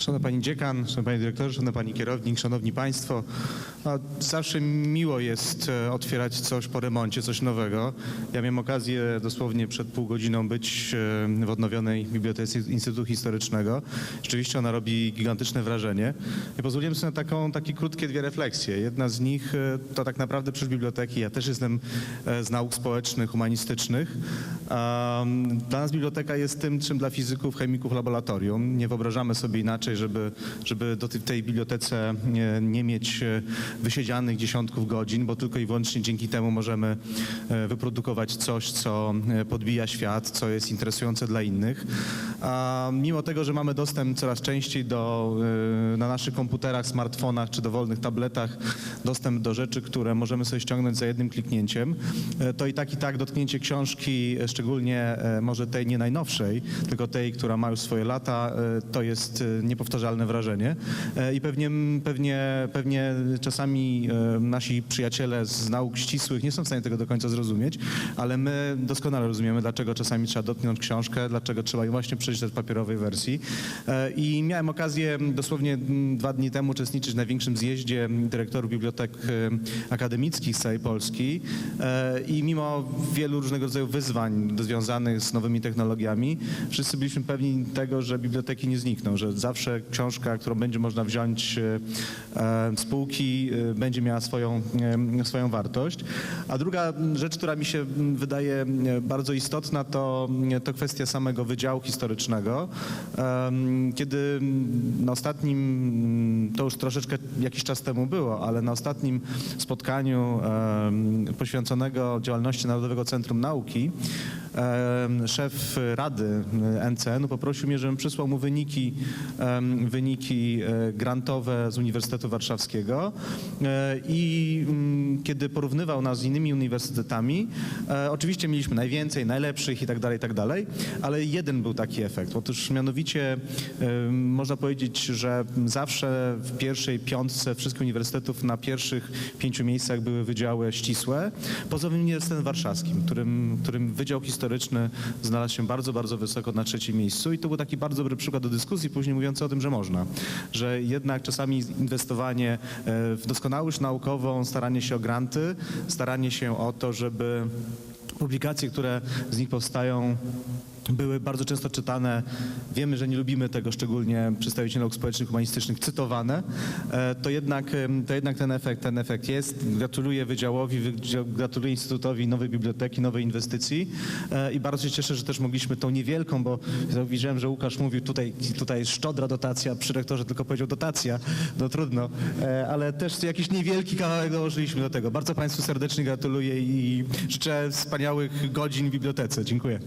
Szanowna Pani Dziekan, Szanowny Panie Dyrektorze, Szanowny Pani Kierownik, Szanowni Państwo. No, zawsze miło jest e, otwierać coś po remoncie, coś nowego. Ja miałem okazję dosłownie przed pół godziną być e, w odnowionej Bibliotece Instytutu Historycznego. Rzeczywiście ona robi gigantyczne wrażenie. I pozwoliłem sobie na taką, takie krótkie dwie refleksje. Jedna z nich e, to tak naprawdę przez biblioteki. Ja też jestem e, z nauk społecznych, humanistycznych. Um, Dla nas biblioteka jest tym, czym dla fizyków, chemików laboratorium. Nie wyobrażamy sobie inaczej, żeby, żeby do tej- bibliotece nie, nie mieć e, wysiedzianych dziesiątków godzin, bo tylko i wyłącznie dzięki temu możemy wyprodukować coś, co podbija świat, co jest interesujące dla innych. A mimo tego, że mamy dostęp coraz częściej do, na naszych komputerach, smartfonach czy dowolnych tabletach, dostęp do rzeczy, które możemy sobie ściągnąć za jednym kliknięciem, e, to i tak i tak dotknięcie książki, e, szczególnie e, może tej nie najnowszej, tylko tej, która ma już swoje lata, to jest niepowtarzalne wrażenie. I pewnie, pewnie, pewnie czasami nasi przyjaciele z nauk ścisłych nie są w stanie tego do końca zrozumieć, ale my doskonale rozumiemy, dlaczego czasami trzeba dotknąć książkę, dlaczego trzeba ją właśnie przeczytać w papierowej wersji. I miałem okazję dosłownie mm, dwa dni temu uczestniczyć w największym zjeździe dyrektorów bibliotek e, akademickich z całej Polski E, i mimo wielu różnego rodzaju wyzwań związanych z nowymi technologiami, wszyscy byliśmy pewni tego, że biblioteki nie znikną, że zawsze książka, którą będzie można wziąć e, z półki, będzie miała swoją, swoją wartość. A druga rzecz, która mi się wydaje bardzo istotna, to, to kwestia samego Wydziału Historycznego. Kiedy mm, na ostatnim, to już troszeczkę jakiś czas temu było, ale na ostatnim spotkaniu poświęconego działalności Narodowego Centrum Nauki, szef Rady NCN-u poprosił mnie, żebym przysłał mu wyniki, wyniki e, grantowe z Uniwersytetu Warszawskiego E, i mm, kiedy porównywał nas z innymi uniwersytetami, e, oczywiście mieliśmy najwięcej, najlepszych i tak dalej, tak dalej, ale jeden był taki efekt. Otóż mianowicie można powiedzieć, że zawsze w pierwszej piątce wszystkich uniwersytetów na pierwszych pięciu miejscach były wydziały ścisłe, poza Uniwersytetem Warszawskim, którym, którym Wydział Historyczny znalazł się bardzo, bardzo wysoko na trzecim miejscu i to był taki bardzo dobry przykład do dyskusji, później mówiący o tym, że można, że jednak czasami inwestowanie e, w doskonałość naukową, staranie się o granty, staranie się o to, żeby publikacje, które z nich powstają, były bardzo często czytane. Wiemy, że nie lubimy tego, szczególnie przedstawiciele nauk społecznych, humanistycznych, cytowane. E, To jednak, to jednak ten efekt, ten efekt jest. Gratuluję Wydziałowi, wydzia- gratuluję Instytutowi nowej biblioteki, nowej inwestycji E, i bardzo się cieszę, że też mogliśmy tą niewielką, bo widziałem, że Łukasz mówił tutaj, tutaj szczodra dotacja, przy rektorze tylko powiedział dotacja, no trudno, E, ale też jakiś niewielki kawałek dołożyliśmy do tego. Bardzo Państwu serdecznie gratuluję i życzę wspaniałych godzin w bibliotece. Dziękuję.